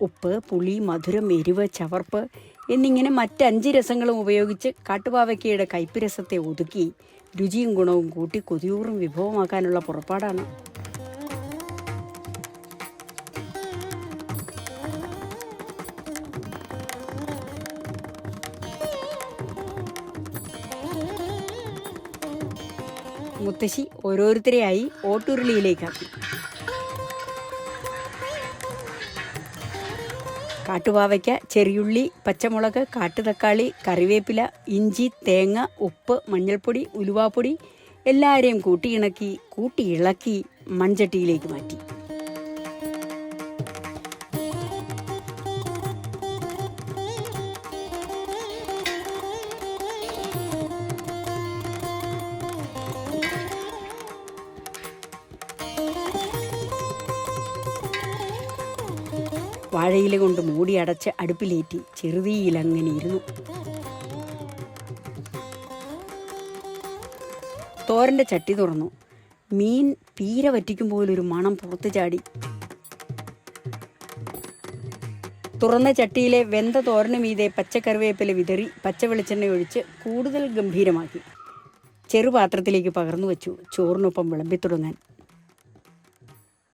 ഉപ്പ് പുളി മധുരം എരിവ് ചവർപ്പ് എന്നിങ്ങനെ മറ്റഞ്ച് രസങ്ങളും ഉപയോഗിച്ച് കാട്ടുപാവയ്ക്കയുടെ കയ്പ് ഒതുക്കി രുചിയും ഗുണവും കൂട്ടി കൊതിയൂറും വിഭവമാക്കാനുള്ള പുറപ്പാടാണ്. മുത്തശ്ശി ഓരോരുത്തരെയായി ഓട്ടുരുളിയിലേക്കാക്കി കാട്ടുപാവയ്ക്ക ചെറിയുള്ളി പച്ചമുളക് കാട്ടുതക്കാളി കറിവേപ്പില ഇഞ്ചി തേങ്ങ ഉപ്പ് മഞ്ഞൾപ്പൊടി ഉലുവാപ്പൊടി എല്ലാവരെയും കൂട്ടിയിണക്കി കൂട്ടി ഇളക്കി മൺചട്ടിയിലേക്ക് മാറ്റി. വാഴയില കൊണ്ട് മൂടി അടച്ച് അടുപ്പിലേറ്റി ചെറുതീയിലങ്ങനെ ഇരുന്നു. തോരന്റെ ചട്ടി തുറന്നു. മീൻ പീര വറ്റിക്കും പോലൊരു മണം പുറത്തു ചാടി. തുറന്ന ചട്ടിയിലെ വെന്ത തോരന് മീതെ പച്ചക്കറിവേപ്പില വിതറി പച്ച വെളിച്ചെണ്ണ ഒഴിച്ച് കൂടുതൽ ഗംഭീരമാക്കി. ചെറുപാത്രത്തിലേക്ക് പകർന്നു വെച്ചു. ചോറിനൊപ്പം വിളമ്പി തുടങ്ങാൻ.